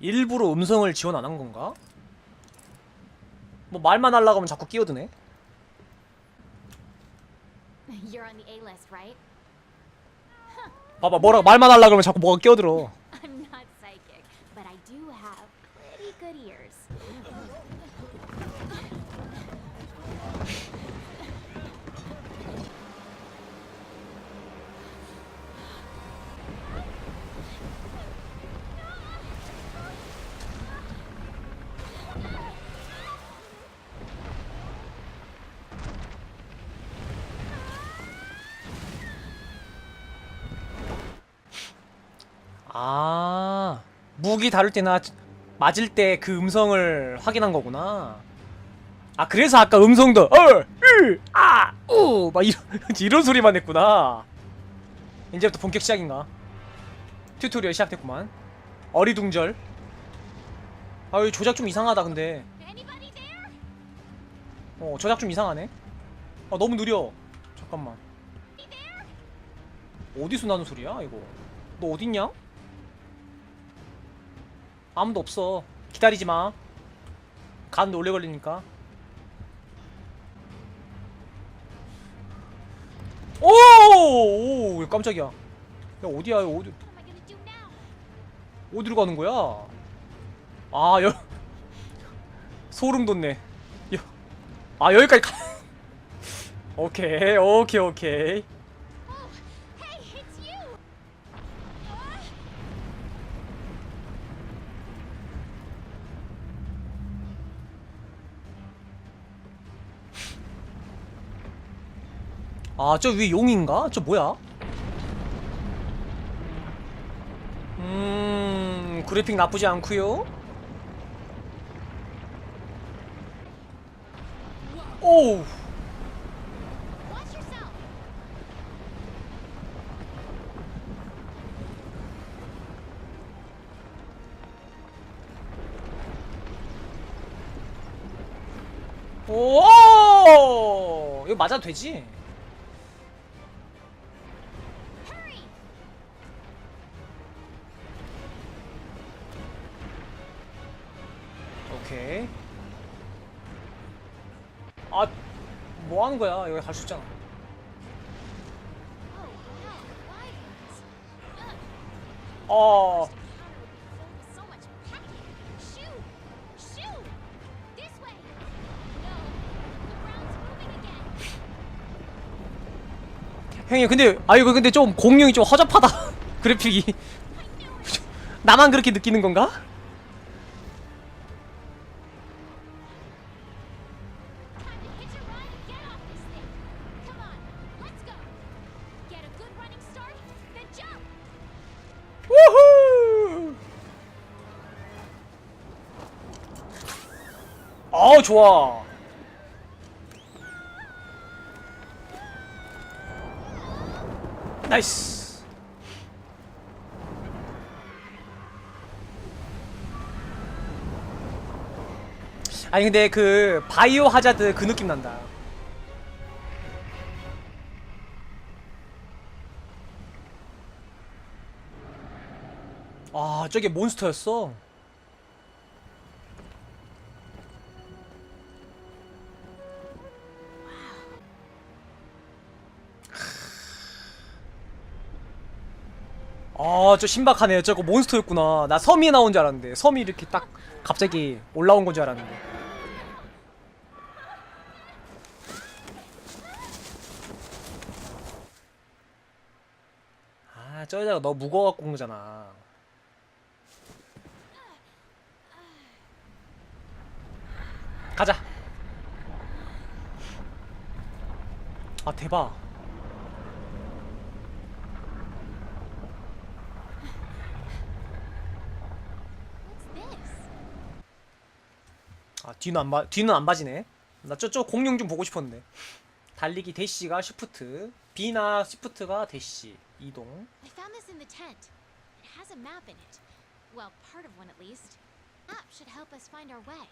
일부러 음성을 지원 안 한 건가? 뭐 말만 하려고 하면 자꾸 끼어드네. You're on the A list, right? 봐봐 뭐라 말만 하려고 하면 자꾸 뭐가 끼어들어. 아 무기 다룰 때나 맞을 때 그 음성을 확인한 거구나. 아 그래서 아까 음성도 어으아우막 이런 이런 소리만 냈구나. 이제부터 본격 시작인가? 튜토리얼 시작됐구만. 어리둥절. 아이 조작 좀 이상하다 근데. 어 조작 좀 이상하네. 아 너무 느려. 잠깐만. 어디서 나는 소리야 이거? 너 어딨냐? 아무도 없어. 기다리지 마. 가는데 오래 걸리니까. 오! 오! 깜짝이야. 야 어디야? 어디? 어디로 가는 거야? 아 여. 소름 돋네. 여. 아 여기까지 가. 오케이 오케이 오케이. 아, 저 위에 용인가? 저 뭐야? 음, 그래픽 나쁘지 않고요. yourself! 오, 이거 맞아도 되지? 오케이. 아, 뭐 하는 거야? 여기 갈 수 있잖아. Oh, 어. 형님, 근데, 아, 이거 근데 좀 공룡이 좀 허접하다. 그래픽이. 나만 그렇게 느끼는 건가? 아우 좋아. 나이스. 아니 근데 그 바이오 하자드 그 느낌 난다. 아 저게 몬스터였어. 아, 저 신박하네. 저거 몬스터였구나. 나 섬이 나온 줄 알았는데. 섬이 이렇게 딱 갑자기 올라온 건 줄 알았는데. 아, 저 여자가 너무 무거워갖고 온 거잖아. 가자. 아, 대박. What's this? 아 뒤는 안 봐, 뒤는 안 봐지네. 나 저쪽 공룡 좀 보고 싶었는데. 달리기 대시가 시프트, B나 시프트가 대시 이동. I found this in the tent. It has a map in it. Well, part of one at least. Map should help us find our way.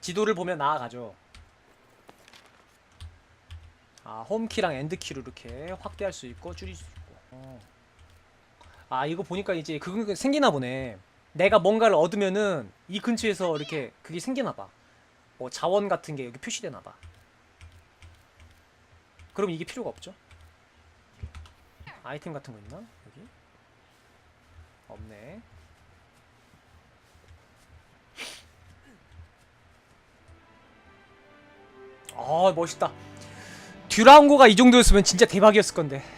지도를 보면 나아가죠. 아 홈키랑 엔드키로 이렇게 확대할 수 있고 줄일 수 있고. 어. 아 이거 보니까 이제 그거 생기나 보네. 내가 뭔가를 얻으면은 이 근처에서 이렇게 그게 생기나 봐. 뭐 자원 같은 게 여기 표시되나 봐. 그럼 이게 필요가 없죠? 아이템 같은 거 있나? 여기? 없네. 아, 멋있다. 듀랑고가 이 정도였으면 진짜 대박이었을 건데.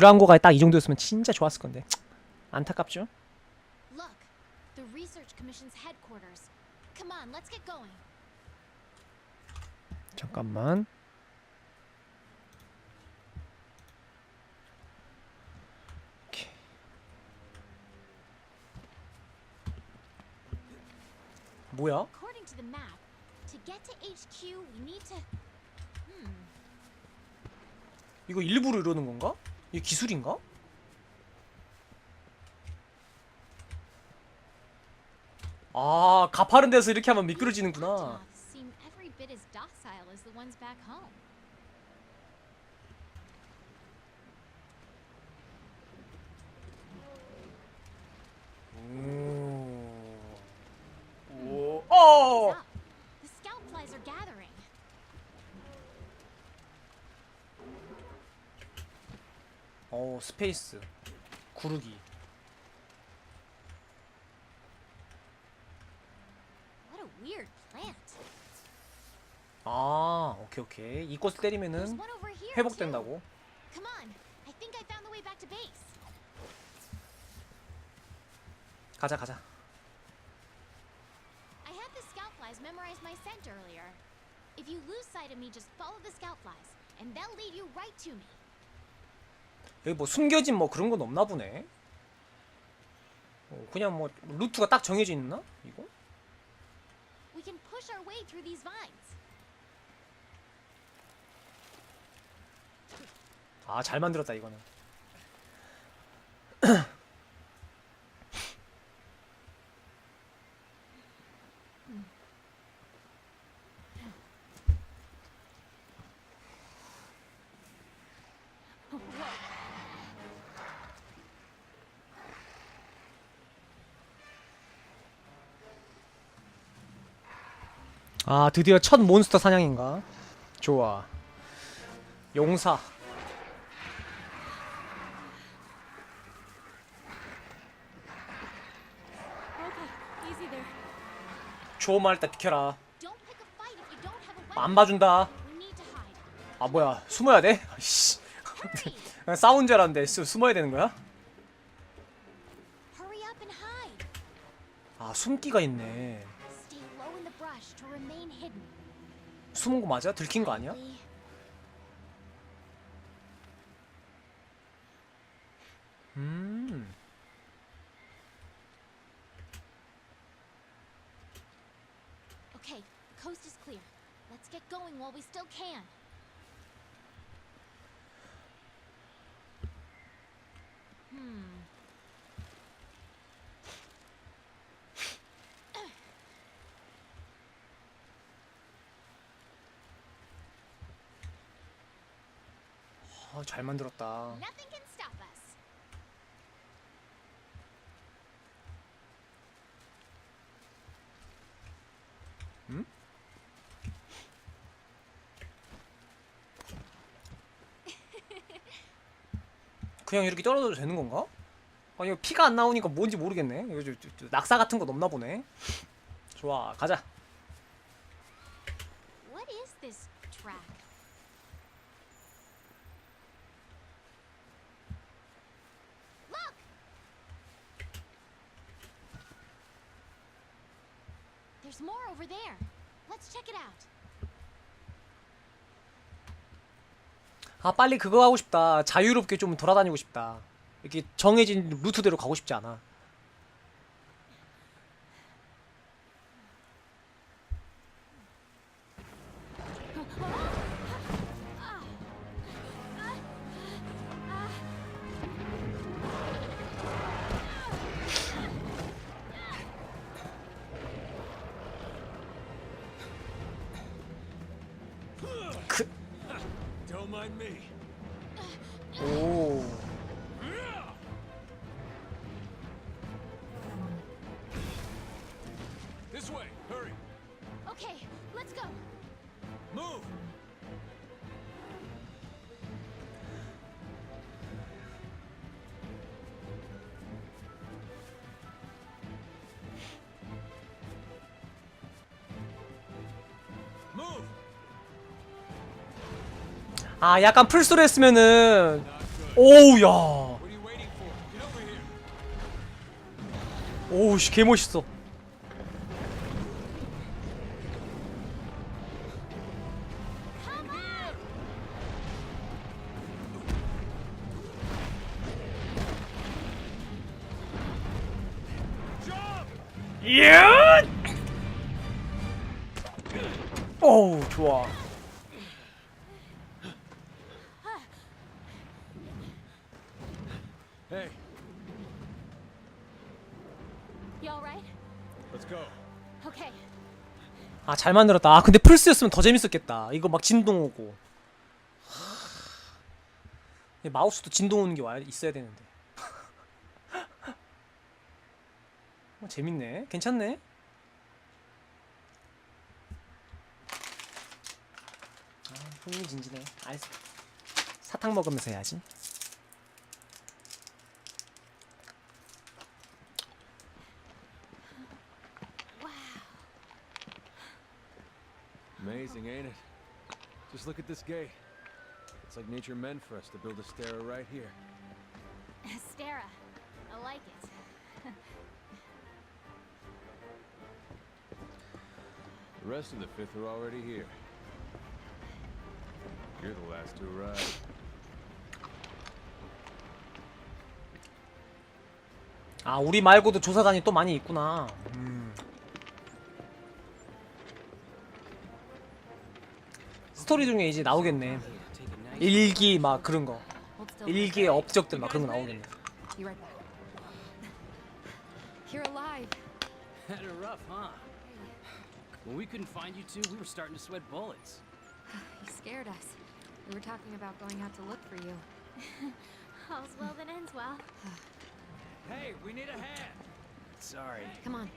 듀랑고가 딱 이 정도였으면 진짜 좋았을 건데. 안타깝죠? Look, the Research Commission's headquarters. Come on, let's get going. 잠깐만. 오케이. 뭐야? According to the map, to get to HQ, we need to. Hmm. 이거 일부러 이러는 건가? 이게 기술인가? 아, 가파른 데서 이렇게 하면 미끄러지는구나. Octonauts seem every bit as docile as the ones back home. 오. What's 어. up? The scout flies are gathering. 어, 스페이스. 구르기. 아, 오케이 오케이. 이 꽃을 때리면은. 회복된다고. 가자 가자. I had the scout flies memorize my scent earlier. If you lose sight of me, just follow the scout flies, and they'll lead you right to me. 여기 뭐 숨겨진 뭐 그런 건 없나 보네. 어, 그냥 뭐 루트가 딱 정해져 있나? 이거? We can push our way through these vines. 아, 잘 만들었다 이거는. 아, 드디어 첫 몬스터 사냥인가? 좋아. 용사. 일단 비켜라. 안 봐준다. 아 뭐야 숨어야 돼? 싸운 줄 알았는데 수, 숨어야 되는 거야? 아 숨기가 있네 숨은 거 맞아? 들킨 거 아니야? 음 Okay, coast is clear. Let's get going while we still can. Hmm. 잘 만들었다 us. 그냥 이렇게 떨어져도 되는 건가? 아 이거 피가 안 나오니까 뭔지 모르겠네 이거 저, 저, 저 낙사 같은 거 없나 보네 좋아 가자 What is this track? Look! More over there. Let's check it out. 아 빨리 그거 하고 싶다 자유롭게 좀 돌아다니고 싶다 이렇게 정해진 루트대로 가고 싶지 않아 Don't mind me. 오. 아 약간 풀스로 했으면은 오우 야. What are you waiting for? Get over here. 오우 씨 개멋있어. 예! 오우 좋아. 잘 만들었다. 아 근데 플스였으면 더 재밌었겠다. 이거 막 진동 오고. 하... 마우스도 진동 오는 게와 있어야 되는데. 어, 재밌네. 괜찮네. 아, 흥미진진해. 알았어. 사탕 먹으면서 해야지. Amazing, ain't it? Just look at this gate. It's like nature meant for us to build a stair right here. Stara. I like it. The rest of the fifth are already here. You're the last to arrive. 아 우리 말고도 조사관이 또 많이 있구나. 음. 스토리 중에 이제 나오겠네. 일기 막 그런 거. 일기의 업적들 막 그런 거 나오겠네. Be right back. You're alive. Had it rough, huh? When we couldn't find you two, we were starting to sweat bullets. You scared us. We were talking about going out to look for you. All's well that ends well. Hey, we need a hand. Sorry. Come on.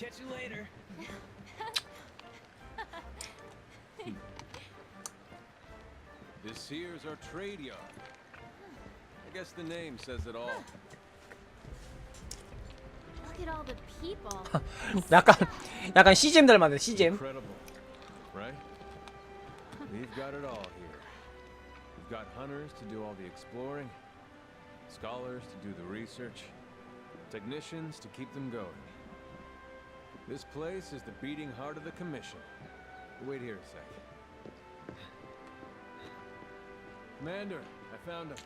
Catch you later. This here's our trade yard. I guess the name says it all. Look at all the people. 약간 약간 CGM 닮았네. CGM. Incredible, right? We've got it all here. We've got hunters to do all the exploring, scholars to do the research, technicians to keep them going. This place is the beating heart of the commission. Wait here a sec. Commander, I found him.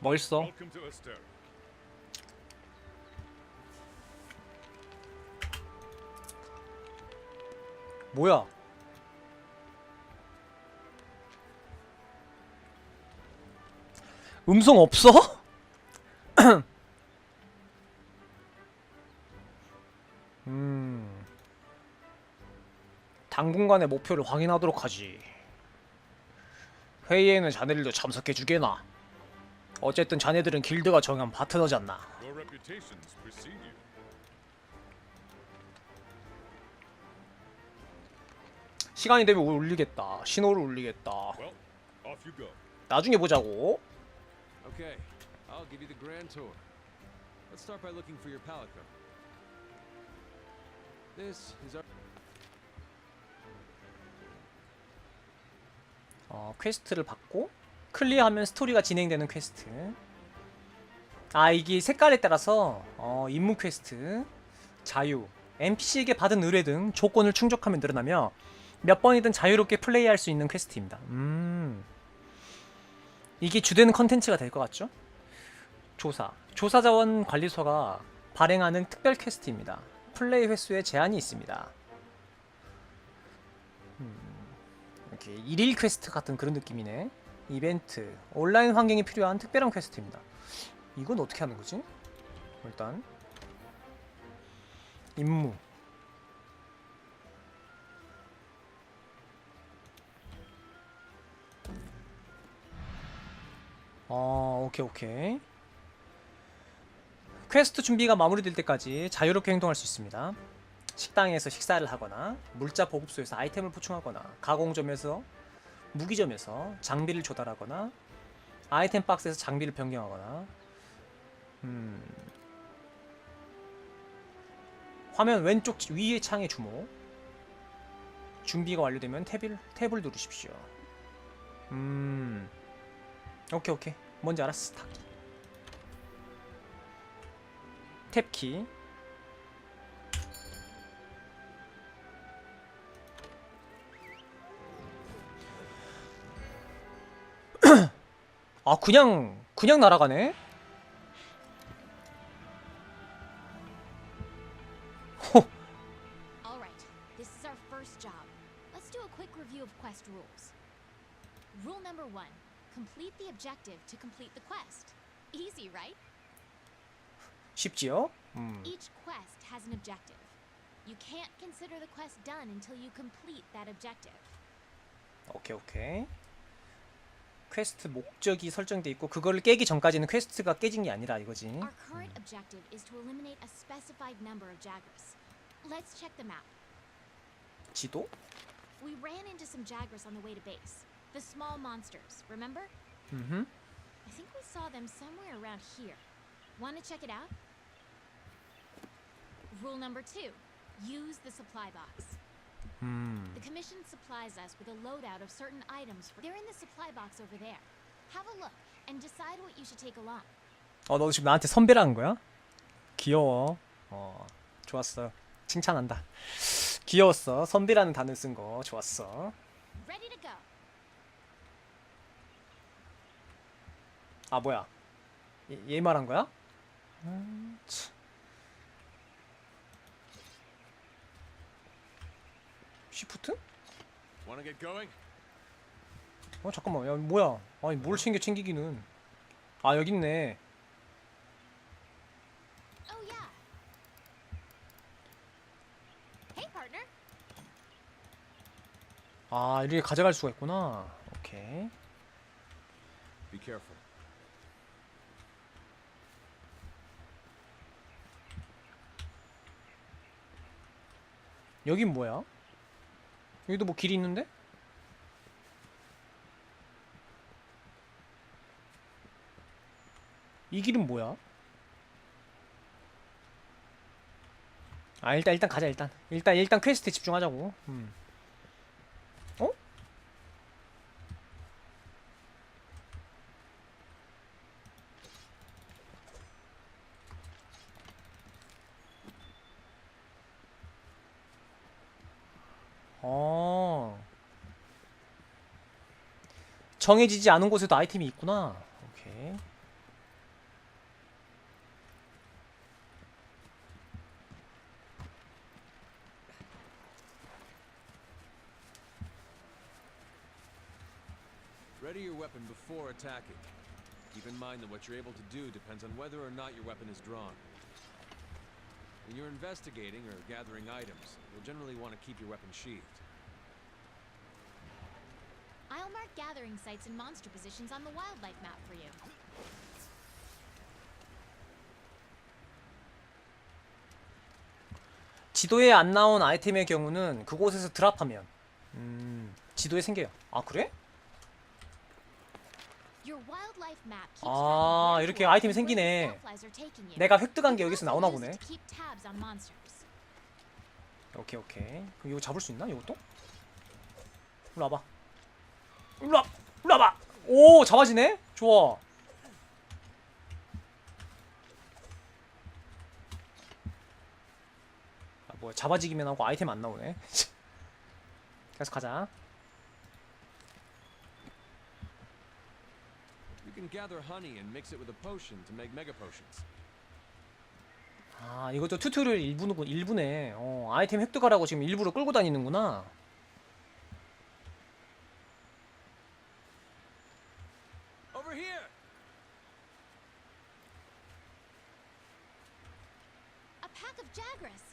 멋있어. Welcome to Astera. 뭐야? 음성 없어? 음. 당분간의 목표를 확인하도록 하지. 회의에는 자네들도 참석해 주게나. 어쨌든 자네들은 길드가 정한 파트너잖아. Your reputations precede you. 시간이 되면 울리겠다. 신호를 울리겠다. Well, off you go. 나중에 보자고. Okay, I'll give you the grand tour. Let's start by looking for your palico. This is our. 어, 퀘스트를 받고 클리어하면 스토리가 진행되는 퀘스트. 아 이게 색깔에 따라서 어, 임무 퀘스트, 자유, NPC에게 받은 의뢰 등 조건을 충족하면 늘어나며 몇 번이든 자유롭게 플레이할 수 있는 퀘스트입니다. 음. 이게 주된 컨텐츠가 될 것 같죠? 조사. 조사 자원 관리소가 발행하는 특별 퀘스트입니다. 플레이 횟수에 제한이 있습니다. 이렇게 일일 퀘스트 같은 그런 느낌이네. 이벤트 온라인 환경이 필요한 특별한 퀘스트입니다. 이건 어떻게 하는 거지? 일단 임무 어 오케이 오케이 퀘스트 준비가 마무리될 때까지 자유롭게 행동할 수 있습니다. 식당에서 식사를 하거나 물자 보급소에서 아이템을 보충하거나 가공점에서 무기점에서 장비를 조달하거나 아이템 박스에서 장비를 변경하거나 음. 화면 왼쪽 위의 창에 주목 준비가 완료되면 탭을, 탭을 누르십시오 음 오케이 오케이 뭔지 알았어 타기 탭키. 아 그냥 그냥 날아가네 쉽지요? 음. Each quest has an objective. You can't consider the quest done until you complete that objective. 오케이 오케이 퀘스트 목적이 설정돼 있고 그거를 깨기 전까지는 퀘스트가 깨진 게 아니라 이거지 Our current objective is to eliminate a specified number of Jagras. Let's check the map. 지도? We ran into some Jagras on the way to base. The small monsters, remember? 음. I think we saw them somewhere around here. Want to check it out? Rule number two use the supply box. 음. The commission supplies us with a loadout of certain items. For- They're in the supply box over there. Have a look and decide what you should take along. 어, 너 지금 나한테 선배라는 거야? 귀여워. 어, 좋았어. 칭찬한다. 귀여웠어. 선배라는 단어 쓴 거 좋았어. Ready to go. 아, 뭐야? 얘, 얘 말한 거야? 음, 참. 시프트? 어, 잠깐만. 야, 뭐야? 아니, 뭘 챙겨 챙기기는. 아, 여기 있네. Oh yeah. Hey partner. 아, 이렇게 가져갈 수가 있구나. 오케이. Be careful. 여긴 뭐야? 여기도 뭐 길이 있는데? 이 길은 뭐야? 아 일단 일단 가자 일단 일단 일단 퀘스트에 집중하자고 음. 어? 어. 정해지지 않은 곳에도 아이템이 있구나. 오케이. Ready your weapon before attacking. Keep in mind that what you're able to do depends on whether or not your weapon is drawn. When you're investigating or gathering items, you'll generally want to keep your weapon sheathed. Gathering sites and monster positions on the wildlife map for you. 지도에 안 나온 아이템의 경우는 그곳에서 드랍하면 음, 지도에 생겨요. 아 그래? Your wildlife map keeps 아, 이렇게 아이템이 생기네. 내가 획득한 게 여기서 나오나 보네. 오케이 오케이. 그럼 이거 잡을 수 있나? 이것도? 일로 와봐. 일로 와. 일로 와봐. 오 잡아지네. 좋아. 아 뭐야 잡아지기만 하고 아이템 안 나오네. 계속 가자. 아 이것도 튜토리얼 일부는 일부네. 어 아이템 획득하라고 지금 일부러 끌고 다니는구나. Over here! A pack of Jagras.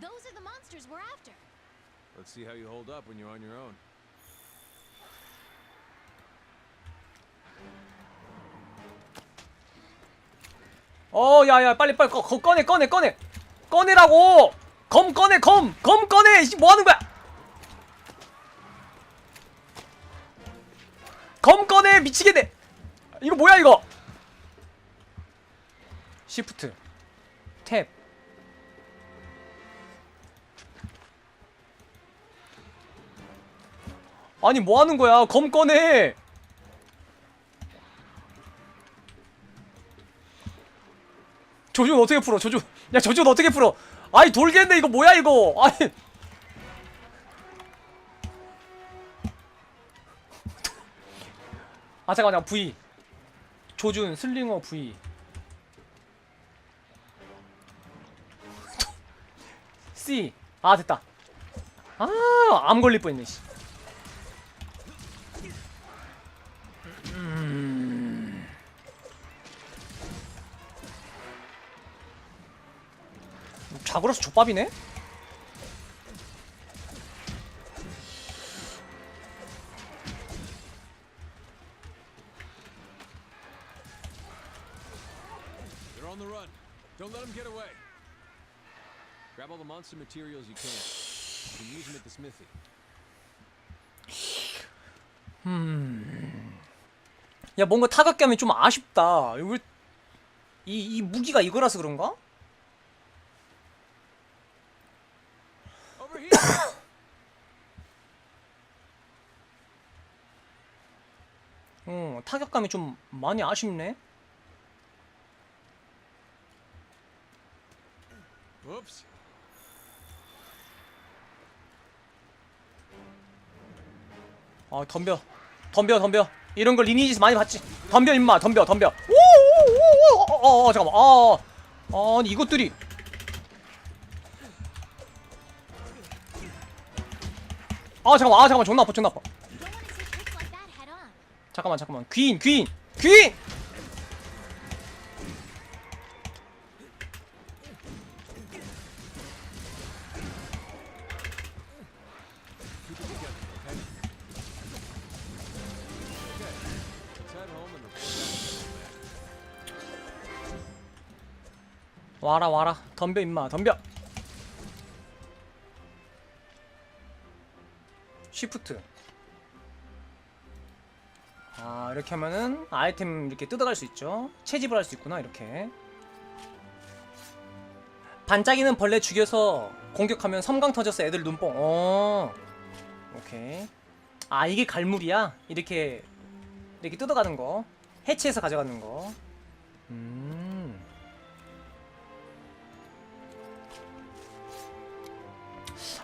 Those are the monsters we're after. Let's see how you hold up when you're on your own. 어, 야, 야, 빨리, 빨리, 꺼, 꺼, 꺼내, 꺼내, 꺼내. 꺼내라고! 검 꺼내, 검! 검 꺼내! 이씨, 뭐 하는 거야? 검 꺼내! 미치겠네! 이거 뭐야, 이거? 시프트. 탭. 아니, 뭐 하는 거야? 검 꺼내! 조준 어떻게 풀어? 조준 야 조준 어떻게 풀어? 아이 돌겠네 이거 뭐야 이거? 아니 아 잠깐 잠깐 V 조준 슬링어 V C 아 됐다 아암 걸릴 뻔했네 씨. 자그라서 족밥이네? The monster materials you can. You can use them at the smithy. 야 뭔가 타격감이 좀 아쉽다 이거 이, 이 무기가 이거라서 그런가? 어 타격감이 좀 많이 아쉽네 Whoops. 아 덤벼. 덤벼 덤벼. 이런 걸 리니지에서 많이 봤지. 덤벼 임마. 덤벼 덤벼. 오오오오 어, 어, 잠깐만. 아 아니 이것들이. 아 잠깐만. 아 잠깐만. 존나 아파 존나 아파. 잠깐만 잠깐만. 귀인 귀인 귀인 와라 와라. 덤벼 임마. 덤벼. 쉬프트. 아 이렇게 하면은 아이템 이렇게 뜯어갈 수 있죠. 채집을 할 수 있구나 이렇게. 반짝이는 벌레 죽여서 공격하면 섬광 터져서 애들 눈뽕. 어. 오케이. 아 이게 갈물이야? 이렇게 이렇게 뜯어가는 거. 해치해서 가져가는 거. 음.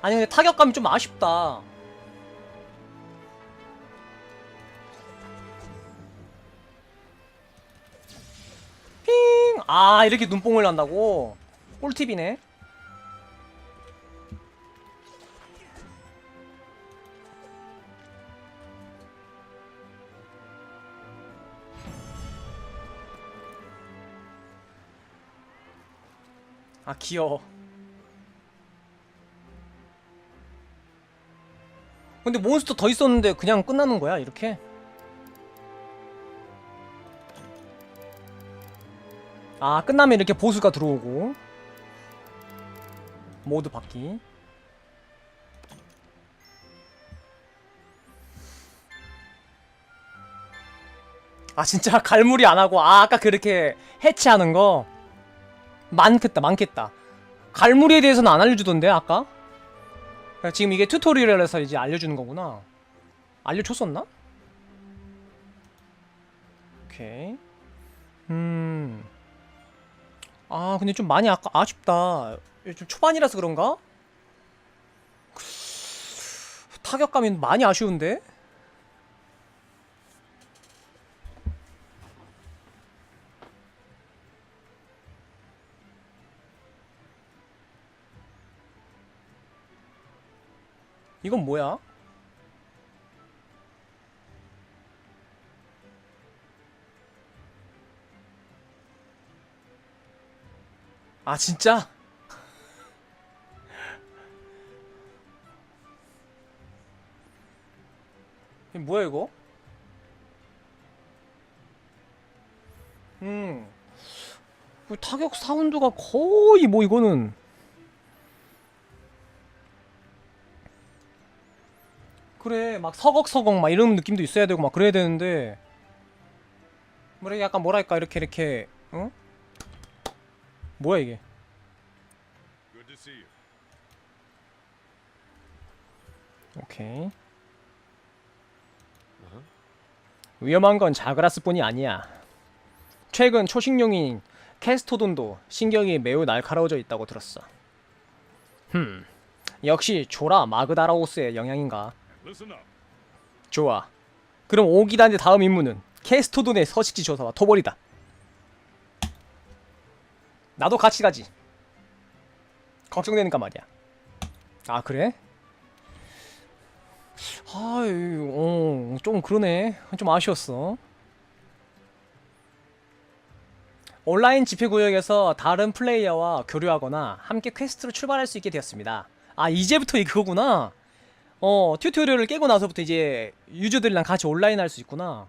아니 근데 타격감이 좀 아쉽다. 핑! 아 이렇게 눈뽕을 난다고? 꿀팁이네. 아 귀여워. 근데 몬스터 더 있었는데 그냥 끝나는 거야 이렇게? 아 끝나면 이렇게 보스가 들어오고. 모드 바퀴 아 진짜 갈무리 안 하고 아 아까 그렇게 해치하는 거. 많겠다 많겠다. 갈무리에 대해서는 안 알려주던데 아까 지금 이게 튜토리얼에서 이제 알려주는 거구나. 알려줬었나? 오케이. 음. 아, 근데 좀 많이 아까 아쉽다. 좀 초반이라서 그런가? 타격감이 많이 아쉬운데? 이건 뭐야? 아 진짜? 뭐야 이거? 음 타격 사운드가 거의 뭐 이거는 그래 막 서걱서걱 막 이런 느낌도 있어야 되고 막 그래야 되는데 뭐래 약간 뭐랄까 이렇게 이렇게 어? 뭐야 이게 Good to see you. 오케이 위험한 건 자그라스뿐이 아니야 최근 초식용인 캐스토돈도 신경이 매우 날카로워져 있다고 들었어 흠 역시 조라 마그다라오스의 영향인가. 좋아. 그럼 오기단의 다음 임무는 캐스토돈의 서식지 조사와 토벌이다. 나도 같이 가지. 걱정되니까 말이야. 아 그래? 아유 어, 좀 그러네. 좀 아쉬웠어. 온라인 집회 구역에서 다른 플레이어와 교류하거나 함께 퀘스트로 출발할 수 있게 되었습니다. 아 이제부터 이 그거구나 어 튜토리얼을 깨고 나서부터 이제 유저들이랑 같이 온라인 할 수 있구나